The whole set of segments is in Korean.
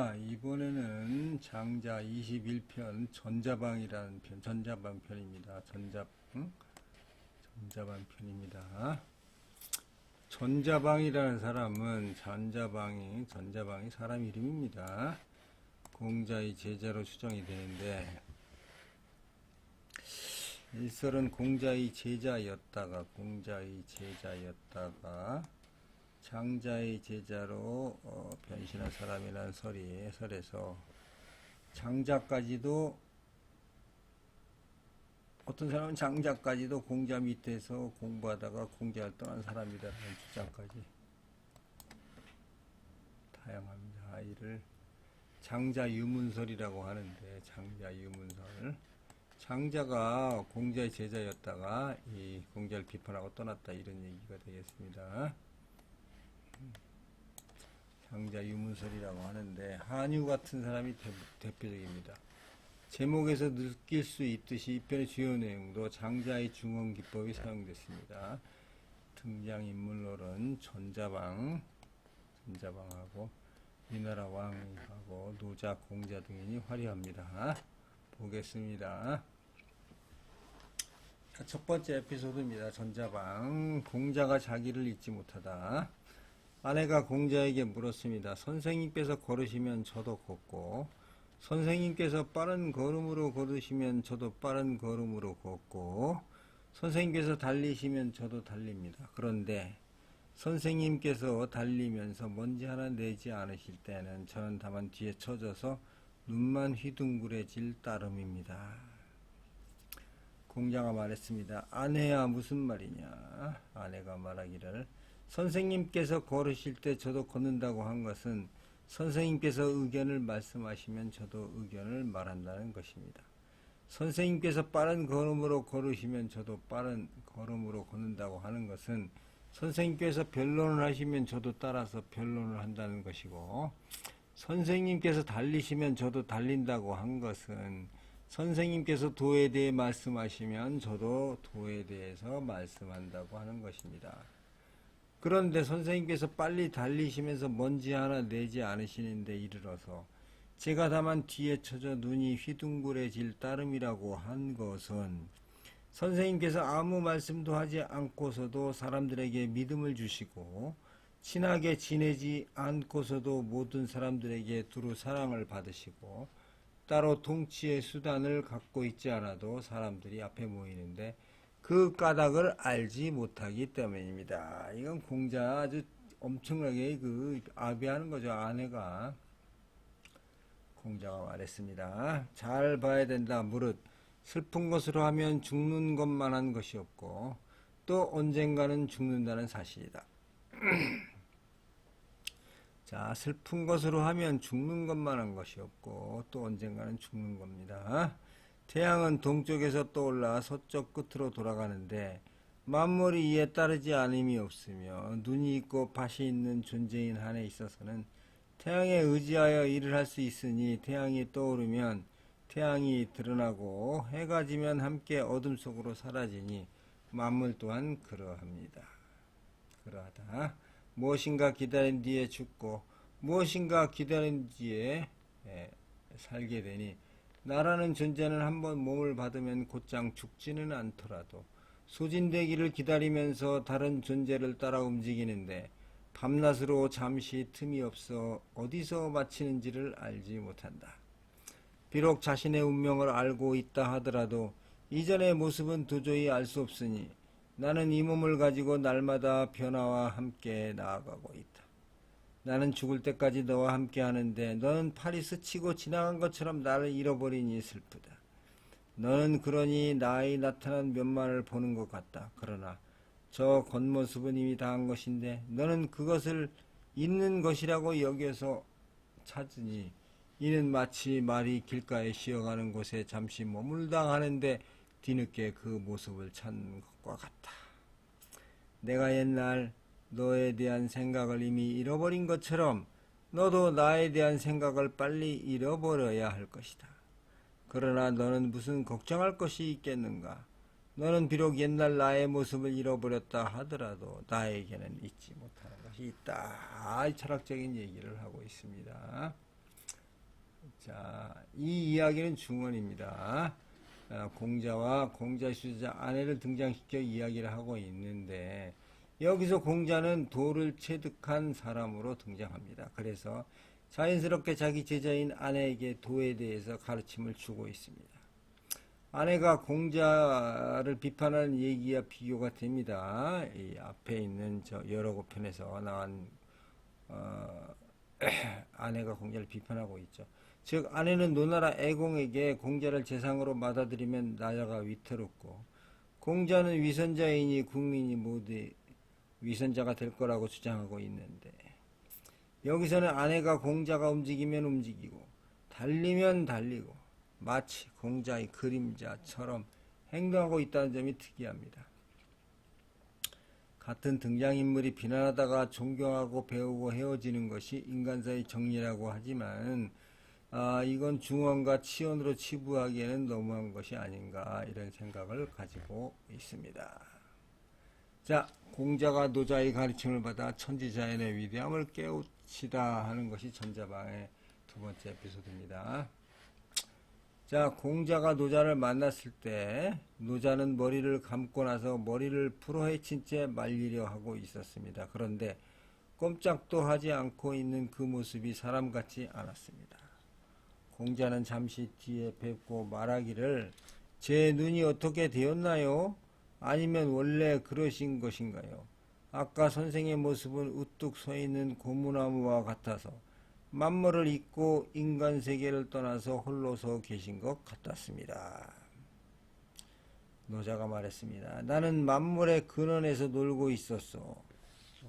아, 이번에는 장자 21편 전자방이라는 편, 전자방 편입니다. 전자, 응? 전자방 편입니다. 전자방이라는 사람은 전자방이, 전자방이 사람 이름입니다. 공자의 제자로 추정이 되는데, 일설은 공자의 제자였다가, 공자의 제자였다가, 장자의 제자로 어, 변신한 사람이라는 설이 설에서 장자까지도 어떤 사람은 장자까지도 공자 밑에서 공부하다가 공자를 떠난 사람이라는 주장까지 다양합니다. 이를 장자 유문설이라고 하는데 장자 유문설 장자가 공자의 제자였다가 이 공자를 비판하고 떠났다 이런 얘기가 되겠습니다. 장자 유문설이라고 하는데 한유 같은 사람이 대, 표적입니다 제목에서 느낄 수 있듯이 이 편의 주요 내용도 장자의 중언 기법이 사용됐습니다. 등장 인물로는 전자방, 전자방하고 위나라 왕하고 노자, 공자 등이 화려합니다. 보겠습니다. 자, 첫 번째 에피소드입니다. 전자방. 공자가 자기를 잊지 못하다. 아내가 공자에게 물었습니다. 선생님께서 걸으시면 저도 걷고, 선생님께서 빠른 걸음으로 걸으시면 저도 빠른 걸음으로 걷고, 선생님께서 달리시면 저도 달립니다. 그런데 선생님께서 달리면서 먼지 하나 내지 않으실 때는 저는 다만 뒤에 처져서 눈만 휘둥그레질 따름입니다. 공자가 말했습니다. 아내야 무슨 말이냐? 아내가 말하기를 선생님께서 걸으실 때 저도 걷는다고 한 것은 선생님께서 의견을 말씀하시면 저도 의견을 말한다는 것입니다. 선생님께서 빠른 걸음으로 걸으시면 저도 빠른 걸음으로 걷는다고 하는 것은 선생님께서 변론을 하시면 저도 따라서 변론을 한다는 것이고 선생님께서 달리시면 저도 달린다고 한 것은 선생님께서 도에 대해 말씀하시면 저도 도에 대해서 말씀한다고 하는 것입니다. 그런데 선생님께서 빨리 달리시면서 먼지 하나 내지 않으시는데 이르러서 제가 다만 뒤에 쳐져 눈이 휘둥그레질 따름이라고 한 것은 선생님께서 아무 말씀도 하지 않고서도 사람들에게 믿음을 주시고 친하게 지내지 않고서도 모든 사람들에게 두루 사랑을 받으시고 따로 통치의 수단을 갖고 있지 않아도 사람들이 앞에 모이는데 그 까닭을 알지 못하기 때문입니다. 이건 공자 아주 엄청나게 그 아비하는 거죠. 아내가 공자가 말했습니다. 잘 봐야 된다. 무릇 슬픈 것으로 하면 죽는 것만 한 것이 없고 또 언젠가는 죽는다는 사실이다. 자, 슬픈 것으로 하면 죽는 것만 한 것이 없고 또 언젠가는 죽는 겁니다. 태양은 동쪽에서 떠올라 서쪽 끝으로 돌아가는데 만물이 이에 따르지 않음이 없으며 눈이 있고 밭이 있는 존재인 한에 있어서는 태양에 의지하여 일을 할 수 있으니 태양이 떠오르면 태양이 드러나고 해가 지면 함께 어둠 속으로 사라지니 만물 또한 그러합니다. 그러하다. 무엇인가 기다린 뒤에 죽고 무엇인가 기다린 뒤에 예, 살게 되니 나라는 존재는 한번 몸을 받으면 곧장 죽지는 않더라도 소진되기를 기다리면서 다른 존재를 따라 움직이는데 밤낮으로 잠시 틈이 없어 어디서 마치는지를 알지 못한다. 비록 자신의 운명을 알고 있다 하더라도 이전의 모습은 도저히 알 수 없으니 나는 이 몸을 가지고 날마다 변화와 함께 나아가고 있다. 나는 죽을 때까지 너와 함께 하는데 너는 팔이 스치고 지나간 것처럼 나를 잃어버리니 슬프다. 너는 그러니 나의 나타난 면만을 보는 것 같다. 그러나 저 겉모습은 이미 다한 것인데 너는 그것을 있는 것이라고 여겨서 찾으니 이는 마치 말이 길가에 쉬어가는 곳에 잠시 머물다 하는데 뒤늦게 그 모습을 찾는 것과 같다. 내가 옛날 너에 대한 생각을 이미 잃어버린 것처럼 너도 나에 대한 생각을 빨리 잃어버려야 할 것이다. 그러나 너는 무슨 걱정할 것이 있겠는가? 너는 비록 옛날 나의 모습을 잃어버렸다 하더라도 나에게는 잊지 못하는 것이 있다. 아, 철학적인 얘기를 하고 있습니다. 이 이야기는 중원입니다. 아, 공자와 공자 수자 아내를 등장시켜 이야기를 하고 있는데 여기서 공자는 도를 체득한 사람으로 등장합니다. 그래서 자연스럽게 자기 제자인 아내에게 도에 대해서 가르침을 주고 있습니다. 아내가 공자를 비판하는 얘기와 비교가 됩니다. 이 앞에 있는 저 여러 편에서 나온 어, 아내가 공자를 비판하고 있죠. 즉 아내는 노나라 애공에게 공자를 재상으로 받아들이면 나라가 위태롭고 공자는 위선자이니 국민이 모두 위선자가 될 거라고 주장하고 있는데 여기서는 아내가 공자가 움직이면 움직이고 달리면 달리고 마치 공자의 그림자처럼 행동하고 있다는 점이 특이합니다. 같은 등장인물이 비난하다가 존경하고 배우고 헤어지는 것이 인간사의 정리라고 하지만 아, 이건 중원과 치원으로 치부하기에는 너무한 것이 아닌가 이런 생각을 가지고 있습니다. 자, 공자가 노자의 가르침을 받아 천지자연의 위대함을 깨우치다 하는 것이 전자방의 두 번째 에피소드입니다. 자, 공자가 노자를 만났을 때 노자는 머리를 감고 나서 머리를 풀어헤친 채 말리려 하고 있었습니다. 그런데 꼼짝도 하지 않고 있는 그 모습이 사람 같지 않았습니다. 공자는 잠시 뒤에 뵙고 말하기를 제 눈이 어떻게 되었나요? 아니면 원래 그러신 것인가요? 아까 선생의 모습은 우뚝 서 있는 고무나무와 같아서 만물을 잊고 인간 세계를 떠나서 홀로 서 계신 것 같았습니다. 노자가 말했습니다. 나는 만물의 근원에서 놀고 있었어.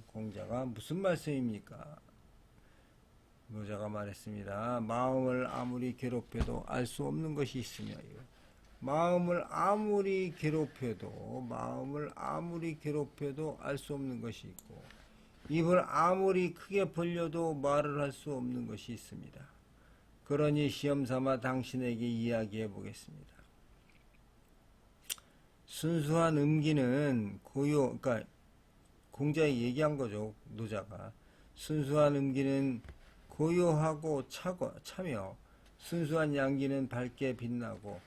공자가 무슨 말씀입니까? 노자가 말했습니다. 마음을 아무리 괴롭혀도 알 수 없는 것이 있으며 마음을 아무리 괴롭혀도 마음을 아무리 괴롭혀도 알 수 없는 것이 있고 입을 아무리 크게 벌려도 말을 할 수 없는 것이 있습니다. 그러니 시험 삼아 당신에게 이야기해 보겠습니다. 순수한 음기는 고요, 그러니까 공자에 얘기한 거죠, 노자가. 순수한 음기는 고요하고 차고, 차며 순수한 양기는 밝게 빛나고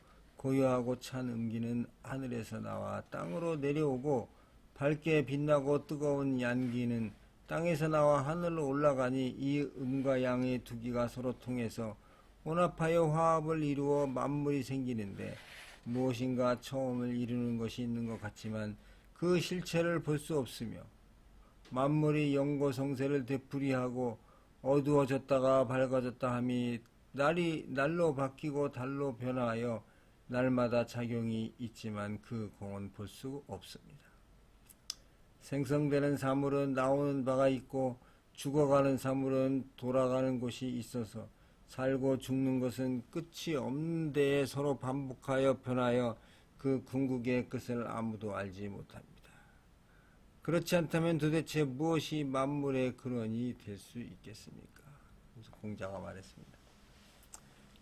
고요하고 찬 음기는 하늘에서 나와 땅으로 내려오고 밝게 빛나고 뜨거운 양기는 땅에서 나와 하늘로 올라가니 이 음과 양의 두 기가 서로 통해서 혼합하여 화합을 이루어 만물이 생기는데 무엇인가 처음을 이루는 것이 있는 것 같지만 그 실체를 볼 수 없으며 만물이 영고성세를 되풀이하고 어두워졌다가 밝아졌다 함이 날이 날로 바뀌고 달로 변화하여 날마다 작용이 있지만 그 공은 볼 수 없습니다. 생성되는 사물은 나오는 바가 있고 죽어가는 사물은 돌아가는 곳이 있어서 살고 죽는 것은 끝이 없는 데에 서로 반복하여 변하여 그 궁극의 끝을 아무도 알지 못합니다. 그렇지 않다면 도대체 무엇이 만물의 근원이 될 수 있겠습니까? 공자가 말했습니다.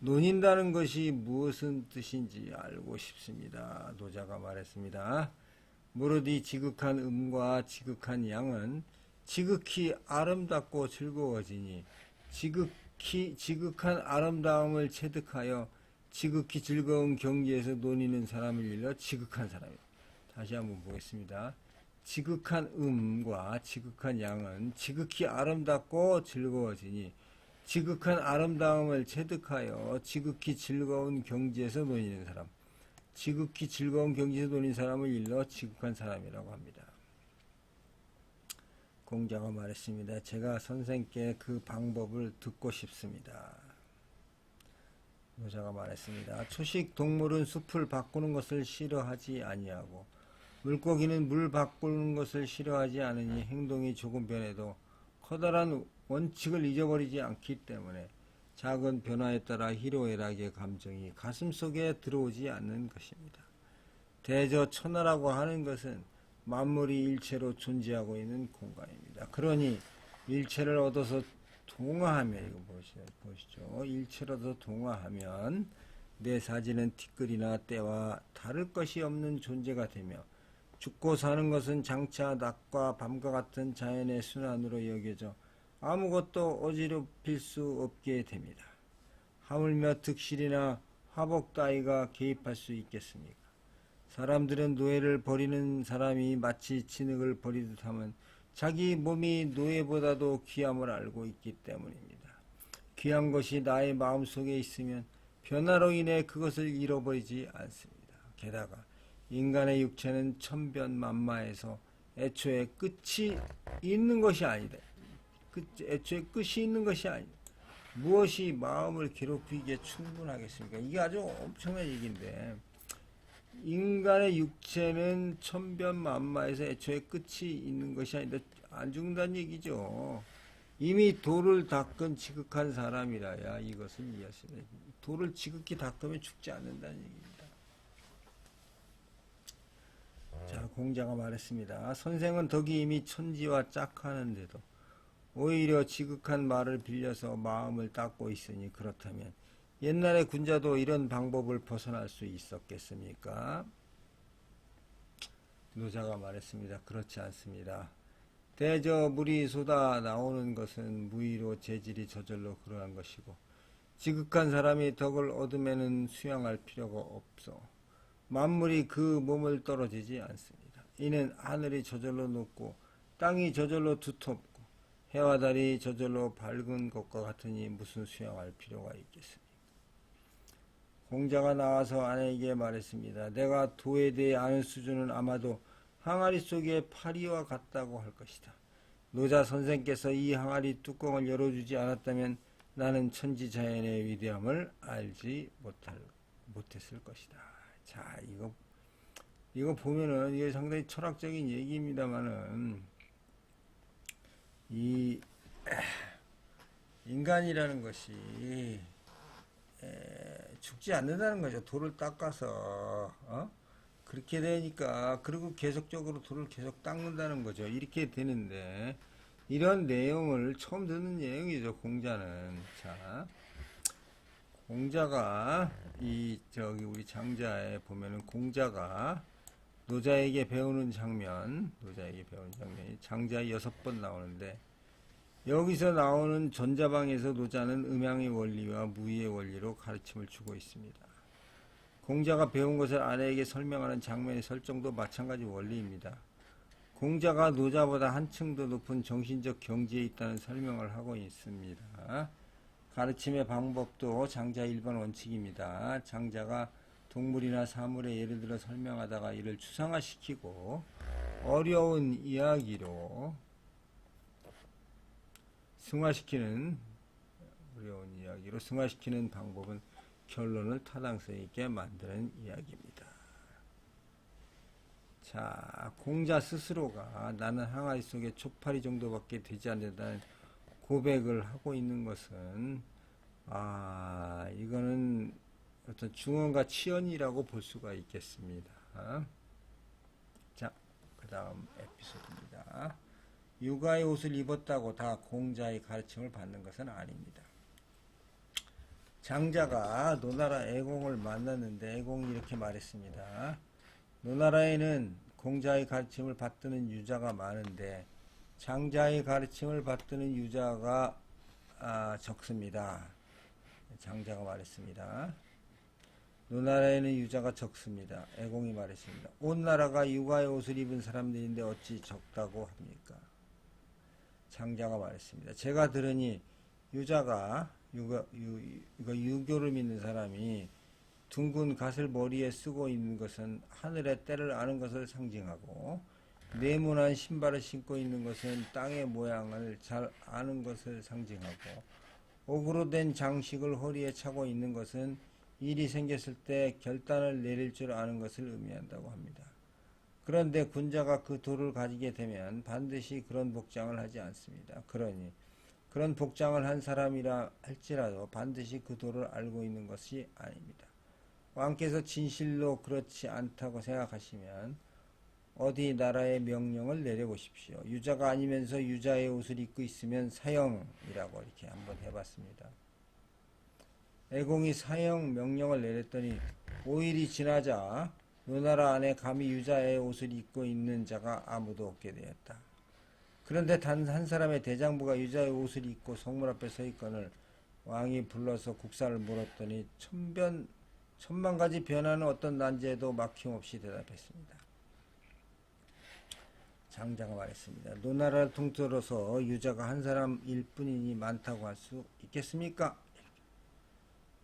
논인다는 것이 무엇은 뜻인지 알고 싶습니다. 노자가 말했습니다. 무릇 이 지극한 음과 지극한 양은 지극히 아름답고 즐거워지니 지극히 지극한 아름다움을 체득하여 지극히 즐거운 경지에서 논이는 사람을 일러 지극한 사람이다. 다시 한번 보겠습니다. 지극한 음과 지극한 양은 지극히 아름답고 즐거워지니 지극한 아름다움을 체득하여 지극히 즐거운 경지에서 논이는 사람. 지극히 즐거운 경지에서 논인 사람을 일러 지극한 사람이라고 합니다. 공자가 말했습니다. 제가 선생께 그 방법을 듣고 싶습니다. 노자가 말했습니다. 초식 동물은 숲을 바꾸는 것을 싫어하지 아니하고 물고기는 물 바꾸는 것을 싫어하지 않으니 행동이 조금 변해도 커다란 원칙을 잊어버리지 않기 때문에 작은 변화에 따라 희로애락의 감정이 가슴 속에 들어오지 않는 것입니다. 대저 천하라고 하는 것은 만물이 일체로 존재하고 있는 공간입니다. 그러니 일체를 얻어서 동화하면 이거 보시죠. 일체를 얻어 동화하면 내 사지는 티끌이나 때와 다를 것이 없는 존재가 되며 죽고 사는 것은 장차 낮과 밤과 같은 자연의 순환으로 여겨져 아무것도 어지럽힐 수 없게 됩니다. 하물며 득실이나 화복 따위가 개입할 수 있겠습니까? 사람들은 노예를 버리는 사람이 마치 진흙을 버리듯 하면 자기 몸이 노예보다도 귀함을 알고 있기 때문입니다. 귀한 것이 나의 마음 속에 있으면 변화로 인해 그것을 잃어버리지 않습니다. 게다가 인간의 육체는 천변만마에서 애초에 끝이 있는 것이 아니다. 끝, 애초에 끝이 있는 것이 아니다. 무엇이 마음을 괴롭히기에 충분하겠습니까? 이게 아주 엄청난 얘기인데 인간의 육체는 천변만마에서 애초에 끝이 있는 것이 아니다. 안 죽는다는 얘기죠. 이미 돌을 닦은 지극한 사람이라야 이것을 이해했습니다. 돌을 지극히 닦으면 죽지 않는다는 얘기입니다. 자, 공자가 말했습니다. 선생은 덕이 이미 천지와 짝하는데도 오히려 지극한 말을 빌려서 마음을 닦고 있으니 그렇다면 옛날의 군자도 이런 방법을 벗어날 수 있었겠습니까? 노자가 말했습니다. 그렇지 않습니다. 대저 물이 쏟아 나오는 것은 무의로 재질이 저절로 그러한 것이고 지극한 사람이 덕을 얻으면은 수양할 필요가 없어 만물이 그 몸을 떨어지지 않습니다. 이는 하늘이 저절로 높고 땅이 저절로 두텁고 해와 달이 저절로 밝은 것과 같으니 무슨 수양할 필요가 있겠습니까? 공자가 나와서 아내에게 말했습니다. 내가 도에 대해 아는 수준은 아마도 항아리 속의 파리와 같다고 할 것이다. 노자 선생께서 이 항아리 뚜껑을 열어주지 않았다면 나는 천지자연의 위대함을 알지 못할, 못했을 것이다. 자, 이거, 이거 보면은 이게 상당히 철학적인 얘기입니다만은 이 인간이라는 것이 에, 죽지 않는다는 거죠. 돌을 닦아서 어? 그렇게 되니까 그리고 계속적으로 돌을 계속 닦는다는 거죠. 이렇게 되는데 이런 내용을 처음 듣는 내용이죠. 공자는 자 공자가 이 저기 우리 장자에 보면은 공자가 노자에게 배우는 장면, 노자에게 배우는 장면이 장자에 여섯 번 나오는데 여기서 나오는 전자방에서 노자는 음양의 원리와 무의의 원리로 가르침을 주고 있습니다. 공자가 배운 것을 아내에게 설명하는 장면의 설정도 마찬가지 원리입니다. 공자가 노자보다 한층 더 높은 정신적 경지에 있다는 설명을 하고 있습니다. 가르침의 방법도 장자 일반 원칙입니다. 장자가 동물이나 사물의 예를 들어 설명하다가 이를 추상화시키고 어려운 이야기로 승화시키는 어려운 이야기로 승화시키는 방법은 결론을 타당성 있게 만드는 이야기입니다. 자, 공자 스스로가 나는 항아리 속에 초파리 정도밖에 되지 않는다는 고백을 하고 있는 것은 아, 이거는 어떤 중언과 치언이라고 볼 수가 있겠습니다. 자, 그 다음 에피소드입니다. 육아의 옷을 입었다고 다 공자의 가르침을 받는 것은 아닙니다. 장자가 노나라 애공을 만났는데 애공이 이렇게 말했습니다. 노나라에는 공자의 가르침을 받드는 유자가 많은데 장자의 가르침을 받드는 유자가 아, 적습니다. 장자가 말했습니다. 노나라에는 유자가 적습니다. 애공이 말했습니다. 온 나라가 육아의 옷을 입은 사람들인데 어찌 적다고 합니까? 장자가 말했습니다. 제가 들으니 유자가 유가, 유, 유교를 믿는 사람이 둥근 갓을 머리에 쓰고 있는 것은 하늘의 때를 아는 것을 상징하고 네모난 신발을 신고 있는 것은 땅의 모양을 잘 아는 것을 상징하고 옥으로 된 장식을 허리에 차고 있는 것은 일이 생겼을 때 결단을 내릴 줄 아는 것을 의미한다고 합니다. 그런데 군자가 그 돌을 가지게 되면 반드시 그런 복장을 하지 않습니다. 그러니 그런 복장을 한 사람이라 할지라도 반드시 그 도를 알고 있는 것이 아닙니다. 왕께서 진실로 그렇지 않다고 생각하시면 어디 나라의 명령을 내려보십시오. 유자가 아니면서 유자의 옷을 입고 있으면 사형이라고 이렇게 한번 해봤습니다. 애공이 사형 명령을 내렸더니 5일이 지나자 노나라 안에 감히 유자의 옷을 입고 있는 자가 아무도 없게 되었다. 그런데 단 한 사람의 대장부가 유자의 옷을 입고 성문 앞에 서 있거늘 왕이 불러서 국사를 물었더니 천변 천만 가지 변하는 어떤 난제에도 막힘없이 대답했습니다. 장자가 말했습니다. 노나라를 통틀어서 유자가 한 사람일 뿐이니 많다고 할 수 있겠습니까?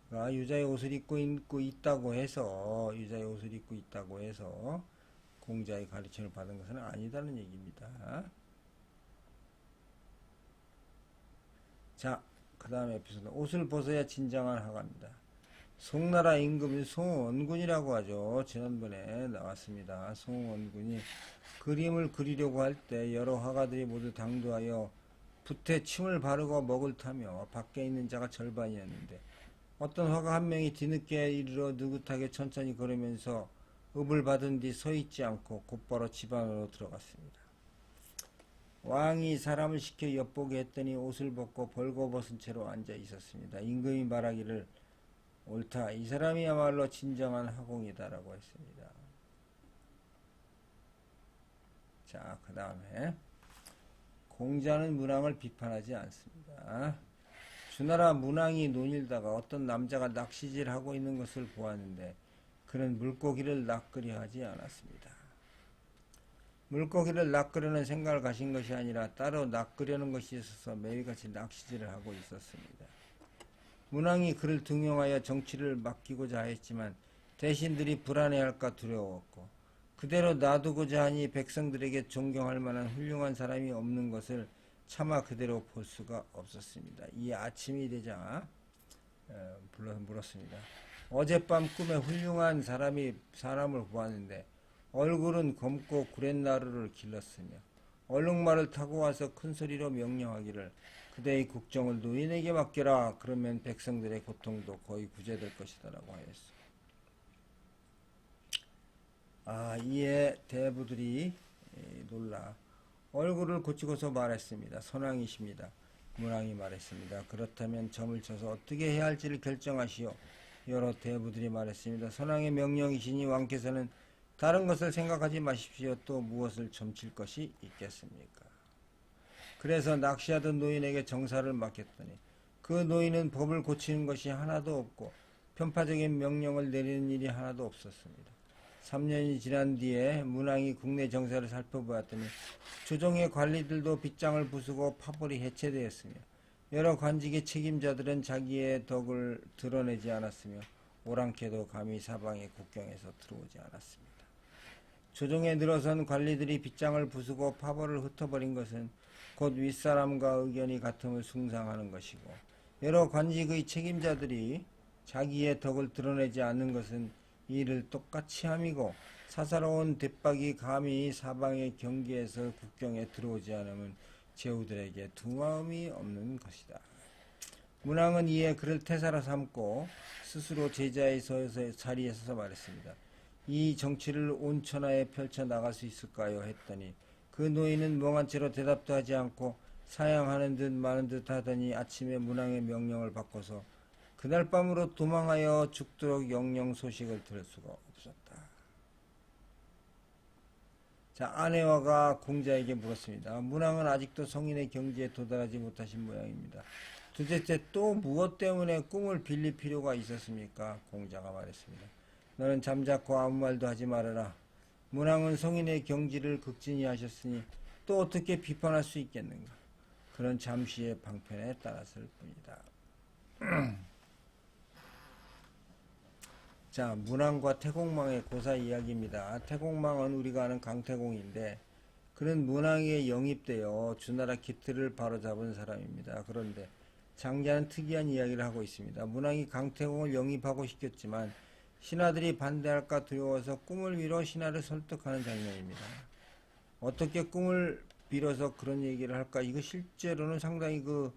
가 유자의 옷을 입고 입고 있다고 해서 유자의 옷을 입고 있다고 해서 공자의 가르침을 받은 것은 아니다는 얘기입니다. 자, 그 다음에 에피소드 옷을 벗어야 진정한 하가입니다. 송나라 임금인 송원군이라고 하죠. 지난번에 나왔습니다. 송원군이 그림을 그리려고 할 때 여러 화가들이 모두 당도하여 붓에 침을 바르고 먹을 타며 밖에 있는 자가 절반이었는데 어떤 화가 한 명이 뒤늦게 이르러 느긋하게 천천히 걸으면서 읍을 받은 뒤 서 있지 않고 곧바로 집 안으로 들어갔습니다. 왕이 사람을 시켜 엿보게 했더니 옷을 벗고 벌거벗은 채로 앉아 있었습니다. 임금이 말하기를 옳다. 이 사람이야말로 진정한 하공이다라고 했습니다. 자, 그 다음에 공자는 문왕을 비판하지 않습니다. 주나라 문왕이 논일다가 어떤 남자가 낚시질하고 있는 것을 보았는데 그는 물고기를 낚으려 하지 않았습니다. 물고기를 낚으려는 생각을 가신 것이 아니라 따로 낚으려는 것이 있어서 매일같이 낚시질을 하고 있었습니다. 문왕이 그를 등용하여 정치를 맡기고자 하였지만 대신들이 불안해할까 두려웠고 그대로 놔두고자 하니 백성들에게 존경할 만한 훌륭한 사람이 없는 것을 차마 그대로 볼 수가 없었습니다. 이 아침이 되자 어, 불러 물었습니다. 어젯밤 꿈에 훌륭한 사람이 사람을 보았는데 얼굴은 검고 구렛나루를 길렀으며 얼룩말을 타고 와서 큰 소리로 명령하기를 그대의 국정을 노인에게 맡겨라. 그러면 백성들의 고통도 거의 구제될 것이다라고 하였어. 아, 이에 대부들이 에, 놀라 얼굴을 고치고서 말했습니다. 선왕이십니다. 문왕이 말했습니다. 그렇다면 점을 쳐서 어떻게 해야 할지를 결정하시오. 여러 대부들이 말했습니다. 선왕의 명령이시니 왕께서는 다른 것을 생각하지 마십시오. 또 무엇을 점칠 것이 있겠습니까? 그래서 낚시하던 노인에게 정사를 맡겼더니 그 노인은 법을 고치는 것이 하나도 없고 편파적인 명령을 내리는 일이 하나도 없었습니다. 3년이 지난 뒤에 문왕이 국내 정사를 살펴보았더니 조정의 관리들도 빗장을 부수고 파벌이 해체되었으며 여러 관직의 책임자들은 자기의 덕을 드러내지 않았으며 오랑캐도 감히 사방의 국경에서 들어오지 않았습니다. 조정에 늘어선 관리들이 빗장을 부수고 파벌을 흩어버린 것은 곧 윗사람과 의견이 같음을 숭상하는 것이고 여러 관직의 책임자들이 자기의 덕을 드러내지 않는 것은 이를 똑같이 함이고 사사로운 대박이 감히 사방의 경계에서 국경에 들어오지 않으면 제후들에게 두마음이 없는 것이다. 문왕은 이에 그를 태사로 삼고 스스로 제자의 자리에 서서 말했습니다. 이 정치를 온 천하에 펼쳐 나갈 수 있을까요? 했더니 그 노인은 멍한 채로 대답도 하지 않고 사양하는 듯 마는 듯 하더니 아침에 문왕의 명령을 받고서 그날 밤으로 도망하여 죽도록 영영 소식을 들을 수가 없었다. 자, 아내와가 공자에게 물었습니다. 문왕은 아직도 성인의 경지에 도달하지 못하신 모양입니다. 도대체 또 무엇 때문에 꿈을 빌릴 필요가 있었습니까? 공자가 말했습니다. 너는 잠자코 아무 말도 하지 말아라. 문왕은 성인의 경지를 극진히 하셨으니 또 어떻게 비판할 수 있겠는가? 그런 잠시의 방편에 따랐을 뿐이다. 자, 문왕과 태공망의 고사 이야기입니다. 태공망은 우리가 아는 강태공인데 그는 문왕에 영입되어 주나라 기틀을 바로잡은 사람입니다. 그런데 장자는 특이한 이야기를 하고 있습니다. 문왕이 강태공을 영입하고 시켰지만 신하들이 반대할까 두려워서 꿈을 빌어 신하를 설득하는 장면입니다. 어떻게 꿈을 빌어서 그런 얘기를 할까? 이거 실제로는 상당히 그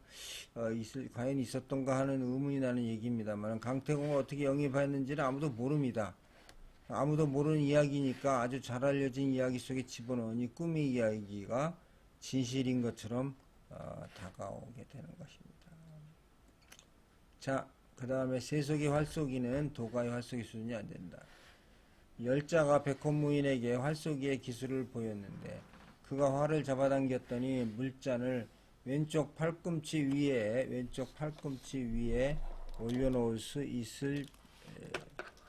어, 있을, 과연 있었던가 하는 의문이 나는 얘기입니다만 강태공을 어떻게 영입했는지는 아무도 모릅니다. 아무도 모르는 이야기니까 아주 잘 알려진 이야기 속에 집어넣은 이 꿈의 이야기가 진실인 것처럼 어, 다가오게 되는 것입니다. 자, 그 다음에 세속의 활쏘기는 도가의 활쏘기 수준이 안 된다. 열자가 백혼무인에게 활쏘기의 기술을 보였는데 그가 활을 잡아당겼더니 물잔을 왼쪽 팔꿈치 위에 왼쪽 팔꿈치 위에 올려놓을 수 있을 에,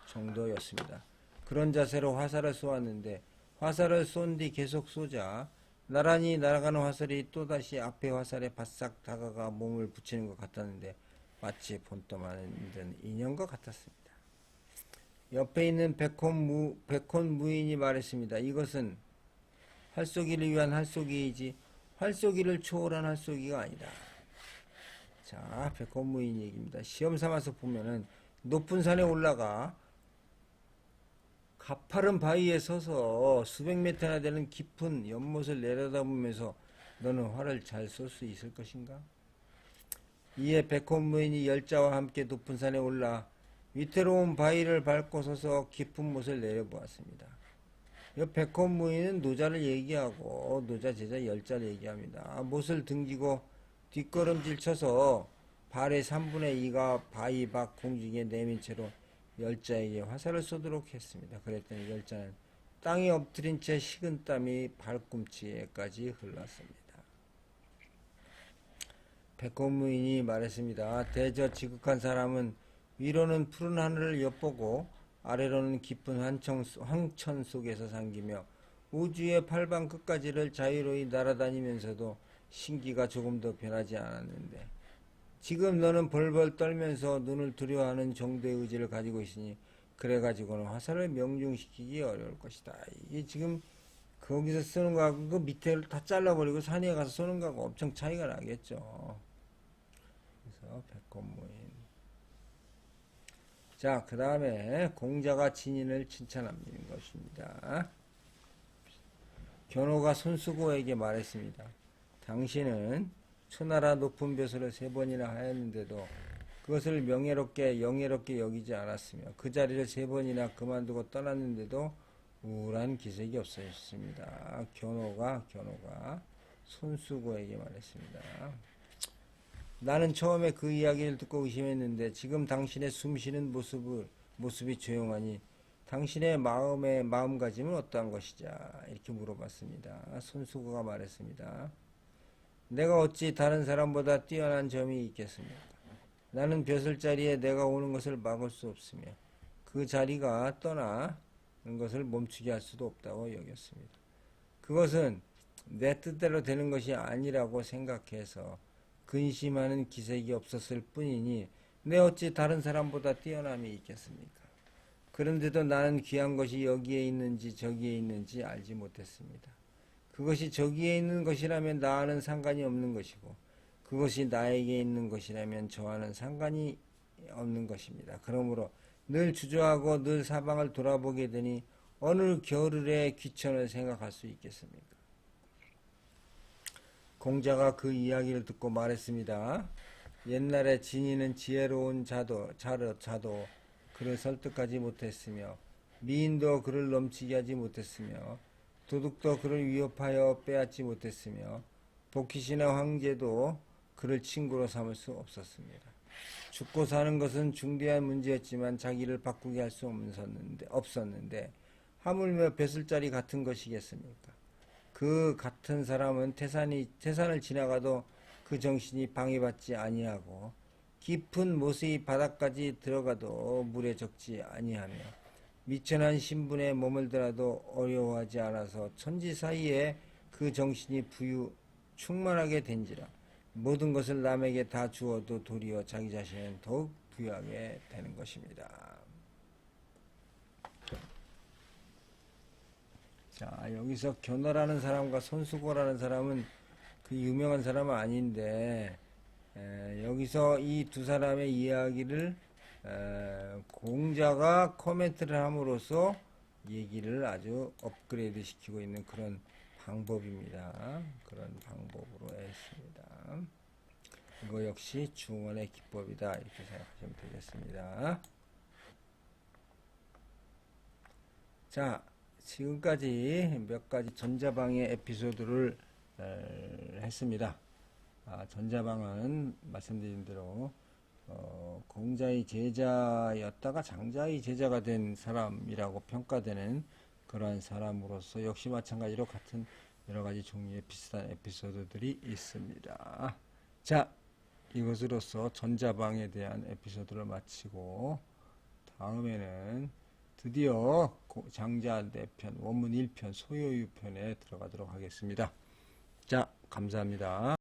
정도였습니다. 그런 자세로 화살을 쏘았는데 화살을 쏜 뒤 계속 쏘자 나란히 날아가는 화살이 또다시 앞에 화살에 바싹 다가가 몸을 붙이는 것 같았는데 마치 본떠 만든 인형과 같았습니다. 옆에 있는 백혼 무, 백혼 무인이 말했습니다. 이것은 활쏘기를 위한 활쏘기이지 활쏘기를 초월한 활쏘기가 아니다. 자, 백혼 무인 얘기입니다. 시험 삼아서 보면은 높은 산에 올라가 가파른 바위에 서서 수백 미터나 되는 깊은 연못을 내려다보면서 너는 활을 잘 쏠 수 있을 것인가? 이에 백혼 무인이 열자와 함께 높은 산에 올라 위태로운 바위를 밟고 서서 깊은 못을 내려보았습니다. 이 백혼 무인은 노자를 얘기하고 노자 제자 열자를 얘기합니다. 못을 등지고 뒷걸음질 쳐서 발의 3분의 2가 바위 밖 공중에 내민 채로 열자에게 화살을 쏘도록 했습니다. 그랬더니 열자는 땅에 엎드린 채 식은 땀이 발꿈치에까지 흘렀습니다. 백호무인이 말했습니다. 대저 지극한 사람은 위로는 푸른 하늘을 엿보고 아래로는 깊은 환청, 황천 속에서 삼기며 우주의 팔방 끝까지를 자유로이 날아다니면서도 신기가 조금 더 변하지 않았는데 지금 너는 벌벌 떨면서 눈을 두려워하는 정도의 의지를 가지고 있으니 그래 가지고는 화살을 명중시키기 어려울 것이다. 이게 지금 거기서 쓰는 거하고 그 밑에를 다 잘라버리고 산에 가서 쏘는 거하고 엄청 차이가 나겠죠. 그래서 백건무인. 자, 그 다음에 공자가 진인을 칭찬하는 것입니다. 견호가 손수고에게 말했습니다. 당신은 천하라 높은 벼슬을 세 번이나 하였는데도 그것을 명예롭게 영예롭게 여기지 않았으며 그 자리를 세 번이나 그만두고 떠났는데도 우울한 기색이 없어졌습니다. 견호가 견호가 손수고에게 말했습니다. 나는 처음에 그 이야기를 듣고 의심했는데 지금 당신의 숨쉬는 모습을 모습이 조용하니 당신의 마음의 마음가짐은 어떠한 것이자 이렇게 물어봤습니다. 손수고가 말했습니다. 내가 어찌 다른 사람보다 뛰어난 점이 있겠습니까? 나는 벼슬 자리에 내가 오는 것을 막을 수 없으며 그 자리가 떠나는 것을 멈추게 할 수도 없다고 여겼습니다. 그것은 내 뜻대로 되는 것이 아니라고 생각해서 근심하는 기색이 없었을 뿐이니 내 어찌 다른 사람보다 뛰어남이 있겠습니까? 그런데도 나는 귀한 것이 여기에 있는지 저기에 있는지 알지 못했습니다. 그것이 저기에 있는 것이라면 나와는 상관이 없는 것이고 그것이 나에게 있는 것이라면 저와는 상관이 없는 것입니다. 그러므로 늘 주저하고 늘 사방을 돌아보게 되니 어느 겨울의 귀천을 생각할 수 있겠습니까? 공자가 그 이야기를 듣고 말했습니다. 옛날에 진이는 지혜로운 자도, 자도, 자도 그를 설득하지 못했으며 미인도 그를 넘치게 하지 못했으며 도둑도 그를 위협하여 빼앗지 못했으며 복희시나 황제도 그를 친구로 삼을 수 없었습니다. 죽고 사는 것은 중대한 문제였지만 자기를 바꾸게 할 수 없었는데, 없었는데 하물며 벼슬자리 같은 것이겠습니까? 그 같은 사람은 태산이 태산을 지나가도 그 정신이 방해받지 아니하고 깊은 못의 바닥까지 들어가도 물에 적지 아니하며 미천한 신분에 머물더라도 어려워하지 않아서 천지 사이에 그 정신이 부유 충만하게 된지라 모든 것을 남에게 다 주어도 도리어 자기 자신은 더욱 부유하게 되는 것입니다. 자 여기서 견호라는 사람과 손수고라는 사람은 그 유명한 사람은 아닌데 에, 여기서 이 두 사람의 이야기를 에, 공자가 코멘트를 함으로써 얘기를 아주 업그레이드 시키고 있는 그런 방법입니다. 그런 방법으로 했습니다. 이거 역시 중원의 기법이다 이렇게 생각하시면 되겠습니다. 자 지금까지 몇 가지 전자방의 에피소드를 에, 했습니다. 아, 전자방은 말씀드린 대로 어, 공자의 제자였다가 장자의 제자가 된 사람이라고 평가되는 그러한 사람으로서 역시 마찬가지로 같은 여러 가지 종류의 비슷한 에피소드들이 있습니다. 자, 이것으로서 전자방에 대한 에피소드를 마치고 다음에는 드디어 고- 장자대편 원문 1편 소요유편에 들어가도록 하겠습니다. 자, 감사합니다.